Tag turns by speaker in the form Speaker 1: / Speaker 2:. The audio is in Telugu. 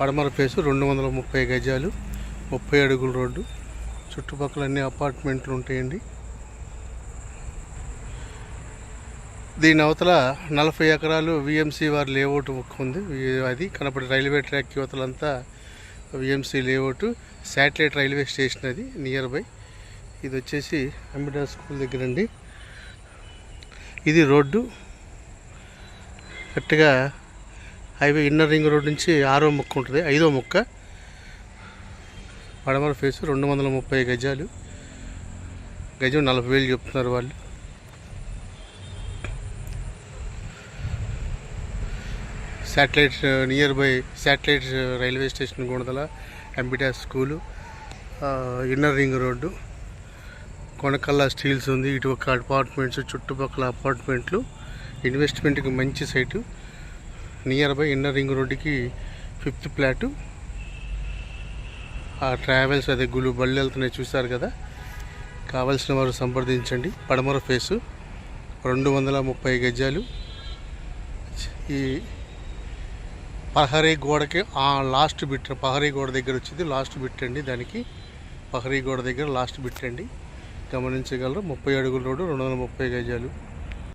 Speaker 1: పడమర ఫేసు రెండు వందల ముప్పై గజాలు ముప్పై అడుగుల రోడ్డు. చుట్టుపక్కల అన్ని అపార్ట్మెంట్లు ఉంటాయండి. దీని అవతల నలభై ఎకరాలు విఎంసి వారి లేఅవుట్ ముక్క ఉంది. అది కనపడి railway track యువతలంతా VMC layout satellite railway station అది నియర్ బై. ఇది వచ్చేసి అంబిడా స్కూల్ దగ్గర అండి. ఇది రోడ్డు. కరెక్ట్గా హైవే ఇన్నర్ రింగ్ రోడ్ నుంచి ఆరో ముక్క ఉంటుంది ఐదో ముక్క. పడమర ఫేసు రెండు వందల ముప్పై గజాలు. గజం నలభై వేలు చెప్తున్నారు వాళ్ళు. Satellite nearby satellite railway station Gunadala ఎంబిటా school inner ring road. కొనకల్లా స్టీల్స్ ఉంది ఇటు ఒక అపార్ట్మెంట్స్ చుట్టుపక్కల అపార్ట్మెంట్లు. ఇన్వెస్ట్మెంట్కి మంచి site. Nearby inner ring రోడ్డుకి ఫిఫ్త్ ఫ్లాటు ఆ ట్రావెల్స్ అదే గుళ్ళు బళ్ళు వెళ్తున్నాయి చూశారు కదా? కావాల్సిన వారు సంప్రదించండి. పడమర ఫేసు రెండు వందల ముప్పై గజాలు. ఈ పహరీ గోడకి ఆ లాస్ట్ బిట్ పహరీ గోడ దగ్గర వచ్చింది. లాస్ట్ బిట్ అండి దానికి. పహరీ గోడ దగ్గర లాస్ట్ బిట్ అండి. గమనించగలరు. ముప్పై అడుగుల రోడ్డు రెండు వందల ముప్పై గజాలు.